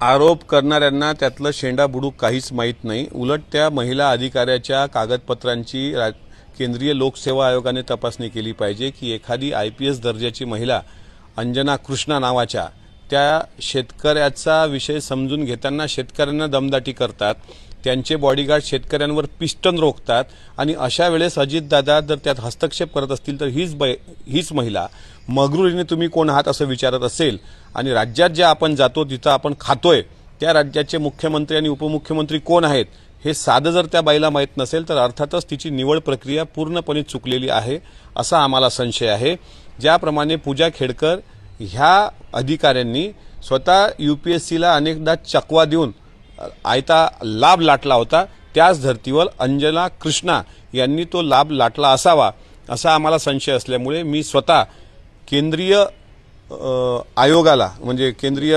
आरोप करणाऱ्यांना त्यातलं शेंडा बुडूक काहीच माहीत नाही. उलट त्या महिला अधिकाऱ्याच्या कागदपत्रांची रा- केंद्रीय लोकसेवा आयोगाने तपासणी केली पाहिजे की एखादी आय पी एस दर्जाची महिला अंजना कृष्णा नावाच्या त्या शेतकऱ्याचा विषय समजून घेताना शेतकऱ्यांना दमदाटी करतात त्यांचे बॉडीगार्ड शेतकऱ्यांवर पिस्टन रोखतात आणि अशा वेळेस अजितदादा जर त्यात हस्तक्षेप करत असतील तर हीच बै हीच महिला. मगरुरीने तुम्ही कोण आहात असं विचारत असेल आणि राज्यात जे आपण जातो तिथं आपण खातोय त्या राज्याचे मुख्यमंत्री आणि उपमुख्यमंत्री कोण आहेत हे साधं जर त्या बाईला माहीत नसेल तर अर्थातच तिची निवड प्रक्रिया पूर्णपणे चुकलेली आहे असा आम्हाला संशय आहे. ज्याप्रमाणे पूजा खेडकर ह्या अधिकाऱ्यांनी स्वतः युपीएससीला अनेकदा चकवा देऊन आयता लाभ लाटला होता. त्याच धर्तीवर अंजना कृष्णा यांनी तो लाभ लाटला असावा असा आम्हाला संशय असल्यामुळे मी स्वतः केंद्रीय आयोगाला म्हणजे केंद्रीय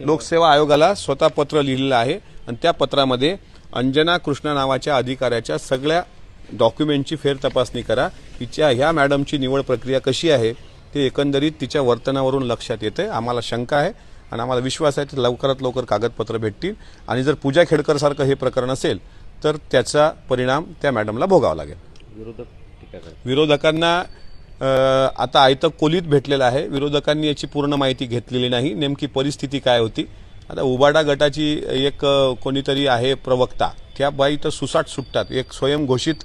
लोकसेवा आयोगाला स्वतः पत्र लिहिलेलं आहे. आणि त्या पत्रामध्ये अंजना कृष्णा नावाच्या अधिकाऱ्याच्या सगळ्या डॉक्युमेंटची फेर तपासणी करा. तिच्या ह्या मॅडमची निवड प्रक्रिया कशी आहे? ते एकंदरीत तिच्या वर्तनावरून लक्षात येते. आम्हाला शंका आहे आणि आम्हाला विश्वास आहे की लवकरात लवकर कागदपत्र भेटतील. आणि जर पूजा खेडकर सारखं हे प्रकरण असेल तर त्याचा परिणाम त्या मॅडमला भोगावा लागेल. विरोधक विरोधकांना आता आयतं कोलीत भेटलेलं आहे. विरोधकांनी याची पूर्ण माहिती घेतलेली नाही. नेमकी परिस्थिती काय होती? आता उबाडा गटाची एक कोणीतरी आहे प्रवक्ता. त्या बाई तर सुसाट सुटतात. एक स्वयंघोषित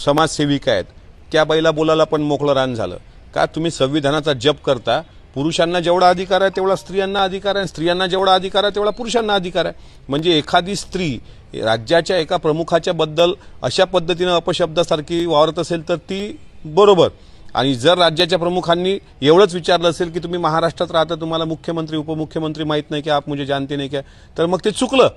समाजसेविका आहेत. त्या बाईला बोलायला पण मोकळं रान झालं. का तुम्ही संविधानाचा जप करता? पुरुषांना जेवढा अधिकार आहे तेवढा स्त्रियांना अधिकार आहे. स्त्रियांना जेवढा अधिकार आहे तेवढा पुरुषांना अधिकार आहे. म्हणजे एखादी स्त्री राज्याच्या एका प्रमुखाच्या बद्दल अशा पद्धतीनं अपशब्दासारखी वावरत असेल तर ती बरोबर. आणि जर राज्याच्या प्रमुखांनी एवढंच विचारलं असेल की तुम्ही महाराष्ट्रात राहता तुम्हाला मुख्यमंत्री उपमुख्यमंत्री माहीत नाही की आप मुझे जानते नाही क्या तर मग ते चुकलं.